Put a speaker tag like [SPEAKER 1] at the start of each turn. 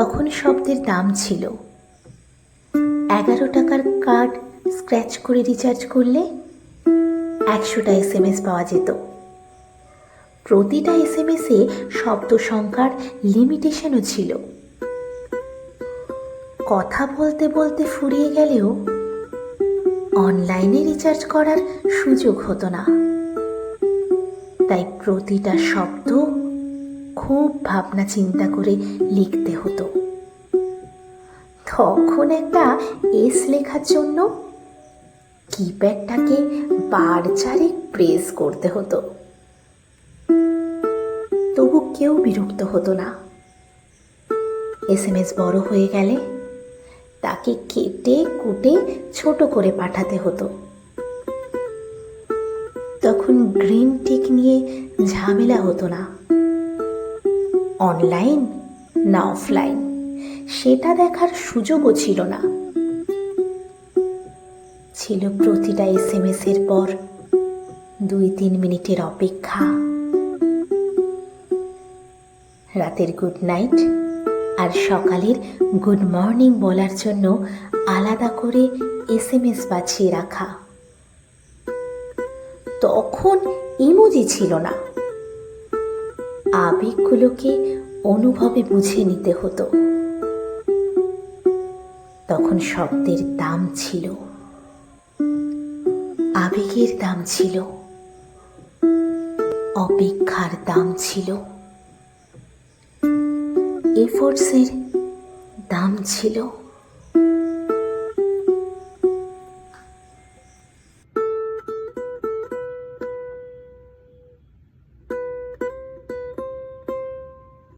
[SPEAKER 1] তখন শব্দের দাম ছিল। এগারো টাকার কার্ড স্ক্র্যাচ করে রিচার্জ করলে একশোটা এস এম এস পাওয়া যেত। প্রতিটা এস এম এসে শব্দ সংখ্যার লিমিটেশনও ছিল। কথা বলতে বলতে ফুরিয়ে গেলেও অনলাইনে রিচার্জ করার সুযোগ হতো না। তাই প্রতিটা শব্দ খুব ভাবনা চিন্তা করে লিখতে হতো। তখন একটা এস লেখার জন্য? কিপ্যাডটাকে বার প্রেস করতে হতো। তবু কেউ বিরক্ত হতো না। এস এম এস বড় হয়ে গেলে তাকে কেটে কুটে ছোট করে পাঠাতে হতো। তখন গ্রিন টিক নিয়ে ঝামেলা হতো না। অনলাইন না অফলাইন। সেটা দেখার সুযোগও ছিল না। ছিল প্রতিটা এস এম এস এর পর দুই তিন মিনিটের অপেক্ষা। রাতের গুড নাইট আর সকালের গুড মর্নিং বলার জন্য আলাদা করে এস এম এস বাছিয়ে রাখা। তখন ইমোজি ছিল না। আবেগগুলোকে অনুভবে বুঝে নিতে হতো। তখন শব্দের দাম ছিল। আবেগের দাম ছিল। অপেক্ষার দাম ছিল। এফোর্টসের দাম ছিল।